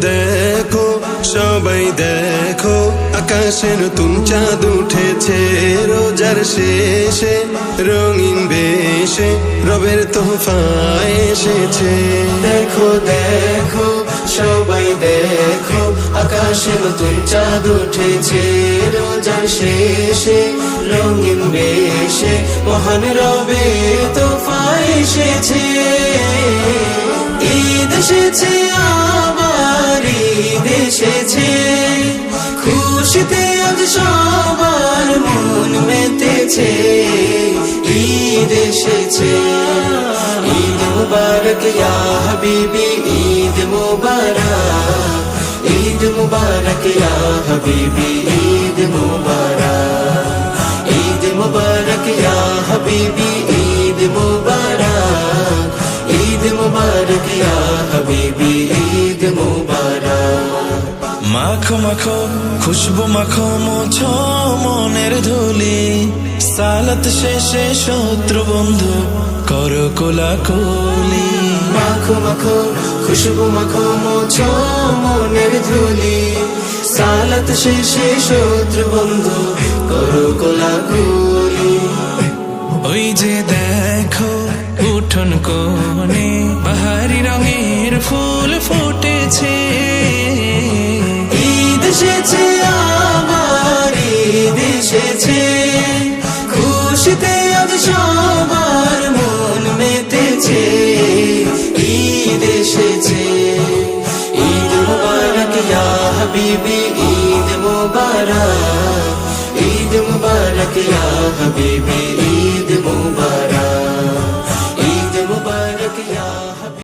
দেখো, সবাই দেখো আকাশে নতুন চাঁদ উঠেছে, রোজার শেষে, রঙিন বেশে, রবের তোহফা এসেছে। দেখো দেখো, সবাই দেখো আকাশে নতুন চাঁদ উঠেছে, রোজার শেষে, রঙিন বেশে, মহান রবে তো এসেছে। এসেছে খুশিতে আজ সবার মন মেতেছে। ঈদ এসেছে। ঈদ মুবারক, ইয়া হাবিবি, ঈদ মুবারক। ঈদ মুবারক, ইয়া হাবিবি, ঈদ মুবারক। ঈদ মুবারক, ইয়া হাবিবি, ঈদ মুবারক। ঈদ মুবারক, ইয়া হাবিবি। মাখো মাখো খুশবু মাখো মোছো মনের ধুলি। সালাত শেষে শত্রু বন্ধু করো কোলা কোলি মাখো মাখো খুশবু মাখো মোছো মনের ধুলি। সালাত শেষে শত্রু বন্ধু করো কোলাকুলি। ওই যে দেখো উঠোন কোণে বাহারি রঙের ফুল ফুটেছে। এসেছে। খুশিতে আজ সবার মন মেতেছে। ঈদ এসেছে। ঈদ মুবারক, ইয়া হাবিবি, ঈদ মুবারক ঈদ মুবারক, ইয়া হাবিবি